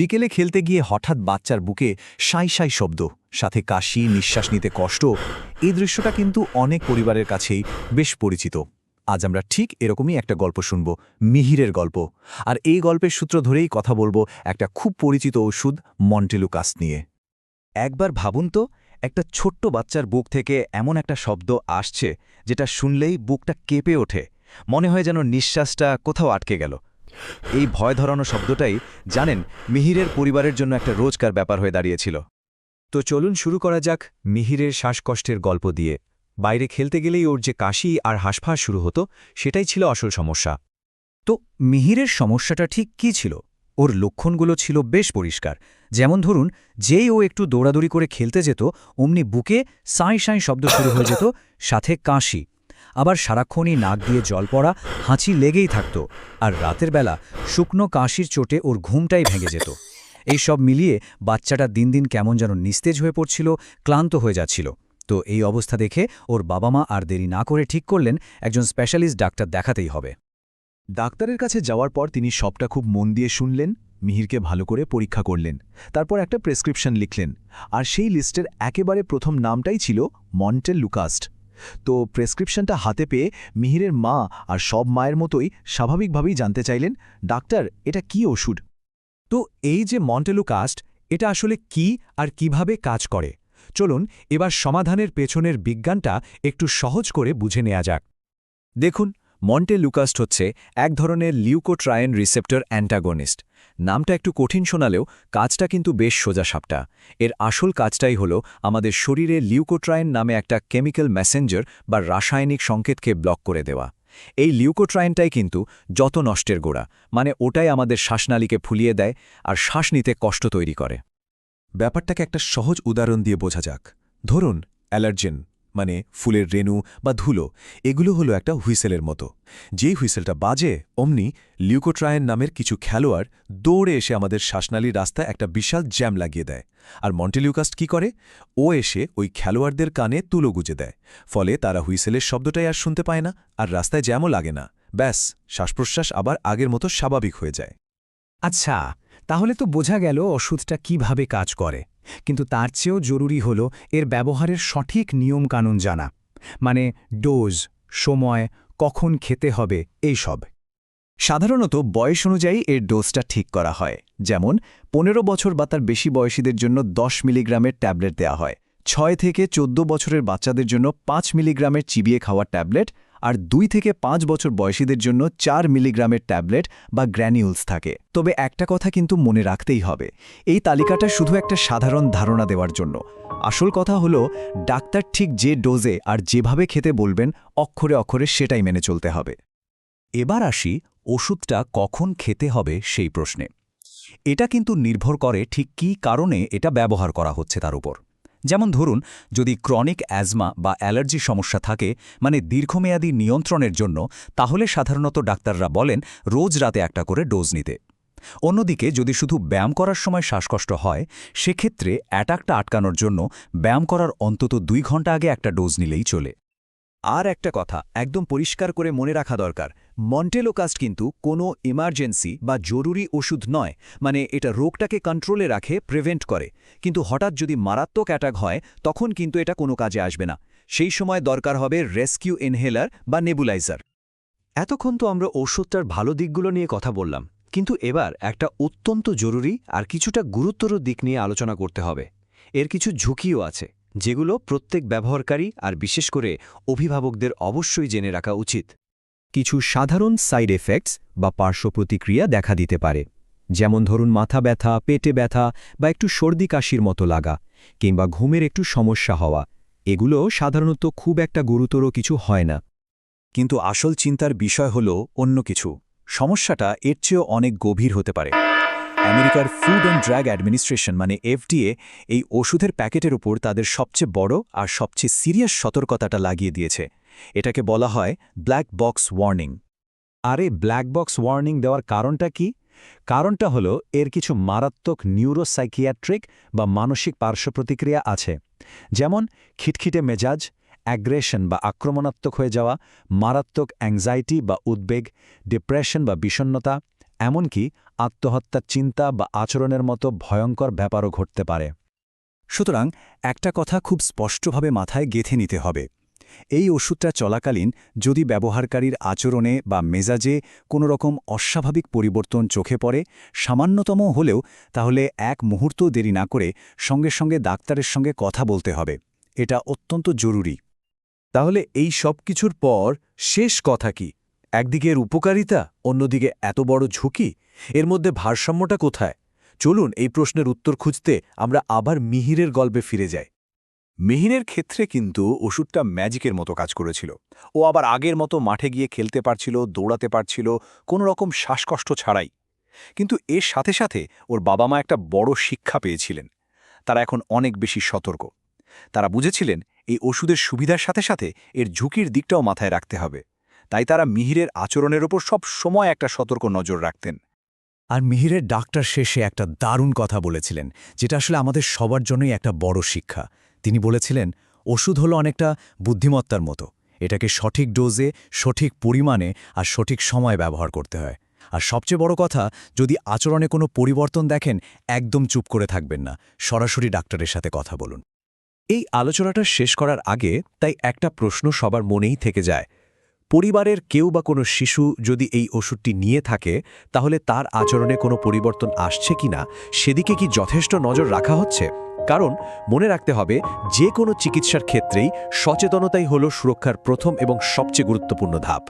বিকেলে খেলতে গিয়ে হঠাৎ বাচ্চার বুকে সাই সাই শব্দ, সাথে কাশি, নিঃশ্বাস নিতে কষ্ট, এই দৃশ্যটা কিন্তু অনেক পরিবারের কাছেই বেশ পরিচিত। আজ আমরা ঠিক এরকমই একটা গল্প শুনব, মিহিরের গল্প। আর এই গল্পের সূত্র ধরেই কথা বলব একটা খুব পরিচিত ওষুধ মন্টেলুকাস নিয়ে। একবার ভাবুন তো, একটা ছোট্ট বাচ্চার বুক থেকে এমন একটা শব্দ আসছে, যেটা শুনলেই বুকটা কেঁপে ওঠে। মনে হয় যেন নিঃশ্বাসটা কোথাও আটকে গেল। এই ভয় ধরানো শব্দটাই, জানেন, মিহিরের পরিবারের জন্য একটা রোজকার ব্যাপার হয়ে দাঁড়িয়েছিল। তো চলুন শুরু করা যাক মিহিরের শ্বাসকষ্টের গল্প দিয়ে। বাইরে খেলতে গেলেই ওর যে কাশি আর হাঁসফাঁস শুরু হতো, সেটাই ছিল আসল সমস্যা। তো মিহিরের সমস্যাটা ঠিক কী ছিল? ওর লক্ষণগুলো ছিল বেশ পরিষ্কার। যেমন ধরুন, যেই ও একটু দৌড়াদৌড়ি করে খেলতে যেত, অমনি বুকে সাঁই সাঁই শব্দ শুরু হয়ে যেত, সাথে কাশি। আবার সারাক্ষণই নাক দিয়ে জল পড়া, হাঁচি লেগেই থাকত, আর রাতের বেলা শুকনো কাশির চোটে ওর ঘুমটাই ভেঙে যেত। এই সব মিলিয়ে বাচ্চাটা দিন দিন কেমন যেন নিস্তেজ হয়ে পড়ছিল, ক্লান্ত হয়ে যাচ্ছিল। তো এই অবস্থা দেখে ওর বাবা মা আর দেরি না করে ঠিক করলেন, একজন স্পেশালিস্ট ডাক্তার দেখাতেই হবে। ডাক্তারের কাছে যাওয়ার পর তিনি সবটা খুব মন দিয়ে শুনলেন, মিহিরকে ভালো করে পরীক্ষা করলেন, তারপর একটা প্রেসক্রিপশন লিখলেন, আর সেই লিস্টের একেবারে প্রথম নামটাই ছিল মন্টেল লুকাস্ট তো প্রেসক্রিপশনটা হাতে পেয়ে মিহিরের মা আর সব মায়ের মতোই স্বাভাবিকভাবেই জানতে চাইলেন, ডাক্তার, এটা কি ওষুধ? তো এই যে মন্টেলুকাস্ট এটা আসলে কি আর কীভাবে কাজ করে? চলুন এবার সমাধানের পেছনের বিজ্ঞানটা একটু সহজ করে বুঝে নেওয়া যাক। দেখুন মন্টে লুকাস্ট হচ্ছে এক ধরনের লিউকোট্রায়েন রিসেপ্টর অ্যান্টাগনিস্ট। নামটা একটু কঠিন শোনালেও কাজটা কিন্তু বেশ সোজাসাপটা। এর আসল কাজটাই হল আমাদের শরীরে লিউকোট্রায়েন নামে একটা কেমিক্যাল মেসেঞ্জার বা রাসায়নিক সংকেতকে ব্লক করে দেওয়া। এই লিউকোট্রায়েনটাই কিন্তু যত নষ্টের গোড়া মানে ওটাই আমাদের শ্বাসনালীকে ফুলিয়ে দেয় আর শ্বাস নিতে কষ্ট তৈরি করে। ব্যাপারটাকে একটা সহজ উদাহরণ দিয়ে বোঝা যাক। ধরুন, অ্যালার্জেন। মানে ফুলের রেণু বা ধুলো, এগুলো হলো একটা হুইসেলের মতো। যেই হুইসেলটা বাজে, অমনি লিউকোট্রায়েন নামের কিছু খেলোয়াড় দৌড়ে এসে আমাদের শ্বাসনালীর রাস্তায় একটা বিশাল জ্যাম লাগিয়ে দেয়। আর মন্টেলিউকাস্ট কি করে? ও এসে ওই খেলোয়াড়দের কানে তুলো গুজে দেয়। ফলে তারা হুইসেলের শব্দটাই আর শুনতে পায় না, আর রাস্তায় জ্যামও লাগে না। ব্যাস, শ্বাসপ্রশ্বাস আবার আগের মতো স্বাভাবিক হয়ে যায়। আচ্ছা তাহলে তো বোঝা গেল ওষুধটা কীভাবে কাজ করে। কিন্তু তার চেয়েও জরুরি হল এর ব্যবহারের সঠিক নিয়মকানুন জানা মানে ডোজ, সময়, কখন খেতে হবে, এই সব। সাধারণত বয়স অনুযায়ী এর ডোজটা ঠিক করা হয়। যেমন, পনেরো বছর বা তার বেশি বয়সীদের জন্য 10 মিলিগ্রামের ট্যাবলেট দেওয়া হয়, ছয় থেকে চোদ্দ বছরের বাচ্চাদের জন্য পাঁচ মিলিগ্রামের চিবিয়ে খাওয়ার ট্যাবলেট আর দুই থেকে পাঁচ বছর বয়সীদের জন্য চার মিলিগ্রামের ট্যাবলেট বা গ্র্যানিউলস থাকে। তবে একটা কথা কিন্তু মনে রাখতেই হবে, এই তালিকাটা শুধু একটা সাধারণ ধারণা দেওয়ার জন্য। আসল কথা হলো, ডাক্তার ঠিক যে ডোজে আর যেভাবে খেতে বলবেন, অক্ষরে অক্ষরে সেটাই মেনে চলতে হবে। এবার আসি, ওষুধটা কখন খেতে হবে সেই প্রশ্নে। এটা কিন্তু নির্ভর করে ঠিক কী কারণে এটা ব্যবহার করা হচ্ছে তার উপর। যেমন ধরুন, যদি ক্রনিক অ্যাজমা বা অ্যালার্জি সমস্যা থাকে মানে দীর্ঘমেয়াদী নিয়ন্ত্রণের জন্য, তাহলে সাধারণত ডাক্তাররা বলেন রোজ রাতে একটা করে ডোজ নিতে। অন্যদিকে, যদি শুধু ব্যায়াম করার সময় শ্বাসকষ্ট হয়, সেক্ষেত্রে অ্যাটাকটা আটকানোর জন্য ব্যায়াম করার অন্তত দুই ঘণ্টা আগে একটা ডোজ নিলেই চলে। আর একটা কথা, একদম পরিষ্কার করে মনে রাখা দরকার। মন্টেলোকাস্ট কিন্তু কোনো ইমার্জেন্সি বা জরুরি ওষুধ নয় মানে এটা রোগটাকে কন্ট্রোলে রাখে প্রিভেন্ট করে। কিন্তু হঠাৎ যদি মারাত্মক অ্যাটাক হয়, তখন কিন্তু এটা কোনো কাজে আসবে না। সেই সময় দরকার হবে রেস্কিউ ইনহেলার বা নেবুলাইজার এতক্ষণ তো আমরা ওষুধটার ভালো দিকগুলো নিয়ে কথা বললাম, কিন্তু এবার একটা অত্যন্ত জরুরি আর কিছুটা গুরুত্বর দিক নিয়ে আলোচনা করতে হবে। এর কিছু ঝুঁকিও আছে। যেগুলো প্রত্যেক ব্যবহারকারী আর বিশেষ করে অভিভাবকদের অবশ্যই জেনে রাখা উচিত। কিছু সাধারণ সাইড এফেক্টস বা পার্শ্ব প্রতিক্রিয়া দেখা দিতে পারে। যেমন ধরুন মাথা ব্যথা, পেটে ব্যথা বা একটু সর্দি কাশির মতো লাগা কিংবা ঘুমের একটু সমস্যা হওয়া। এগুলো সাধারণত খুব একটা গুরুতর কিছু হয় না। কিন্তু আসল চিন্তার বিষয় হল অন্য কিছু। সমস্যাটা এর চেয়েও অনেক গভীর হতে পারে। আমেরিকার ফুড অ্যান্ড ড্রাগ অ্যাডমিনিস্ট্রেশন মানে এফডিএ এই ওষুধের প্যাকেটের উপর তাদের সবচেয়ে বড় আর সবচেয়ে সিরিয়াস সতর্কতাটা লাগিয়ে দিয়েছে। এটাকে বলা হয় ব্ল্যাক বক্স ওয়ার্নিং আরে ব্ল্যাক বক্স ওয়ার্নিং দেওয়ার কারণটা কি? কারণটা হলো এর কিছু মারাত্মক নিউরোসাইকিয়াট্রিক বা মানসিক পার্শ্বপ্রতিক্রিয়া আছে। যেমন, খিটখিটে মেজাজ অ্যাগ্রেশন বা আক্রমণাত্মক হয়ে যাওয়া, মারাত্মক অ্যাংজাইটি বা উদ্বেগ ডিপ্রেশন বা বিষণ্নতা এমনকি আত্মহত্যার চিন্তা বা আচরণের মতো ভয়ঙ্কর ব্যাপারও ঘটতে পারে। সুতরাং একটা কথা খুব স্পষ্টভাবে মাথায় গেঁথে নিতে হবে। এই ওষুধটা চলাকালীন যদি ব্যবহারকারীর আচরণে বা মেজাজে কোনো রকম অস্বাভাবিক পরিবর্তন চোখে পড়ে, সামান্যতম হলেও তাহলে এক মুহূর্ত দেরি না করে সঙ্গে সঙ্গে ডাক্তারের সঙ্গে কথা বলতে হবে। এটা অত্যন্ত জরুরি। তাহলে এই সব কিছুর পর শেষ কথা কি? একদিকে এর উপকারিতা, অন্যদিকে এত বড় ঝুঁকি, এর মধ্যে ভারসাম্যটা কোথায়? চলুন এই প্রশ্নের উত্তর খুঁজতে আমরা আবার মিহিরের গল্পে ফিরে যাই। মেহিনের ক্ষেত্রে কিন্তু ওষুধটা ম্যাজিকের মতো কাজ করেছিল। ও আবার আগের মতো মাঠে গিয়ে খেলতে পারছিল, দৌড়াতে পারছিল, কোনো রকম শ্বাসকষ্ট ছাড়াই। কিন্তু এর সাথে সাথে ওর বাবা মা একটা বড় শিক্ষা পেয়েছিলেন। তারা এখন অনেক বেশি সতর্ক। তারা বুঝেছিলেন এই ওষুধের সুবিধার সাথে সাথে এর ঝুঁকির দিকটাও মাথায় রাখতে হবে। তাই তারা মিহিরের আচরণের ওপর সব সময় একটা সতর্ক নজর রাখতেন। আর মিহিরের ডাক্তার শেষে একটা দারুণ কথা বলেছিলেন, যেটা আসলে আমাদের সবার জন্যই একটা বড় শিক্ষা। তিনি বলেছিলেন, ওষুধ হলো অনেকটা বুদ্ধিমত্তার মতো। এটাকে সঠিক ডোজে, সঠিক পরিমাণে আর সঠিক সময় ব্যবহার করতে হয়। আর সবচেয়ে বড় কথা, যদি আচরণে কোনো পরিবর্তন দেখেন, একদম চুপ করে থাকবেন না। সরাসরি ডাক্তারের সাথে কথা বলুন। এই আলোচনাটা শেষ করার আগে তাই একটা প্রশ্ন সবার মনেই থেকে যায় পরিবারের কেউ বা কোনো শিশু যদি এই ওষুধটি নিয়ে থাকে, তাহলে তার আচরণে কোনো পরিবর্তন আসছে কিনা সেদিকে কি যথেষ্ট নজর রাখা হচ্ছে? কারণ মনে রাখতে হবে, যে কোনো চিকিৎসার ক্ষেত্রেই সচেতনতাই হল সুরক্ষার প্রথম এবং সবচেয়ে গুরুত্বপূর্ণ ধাপ।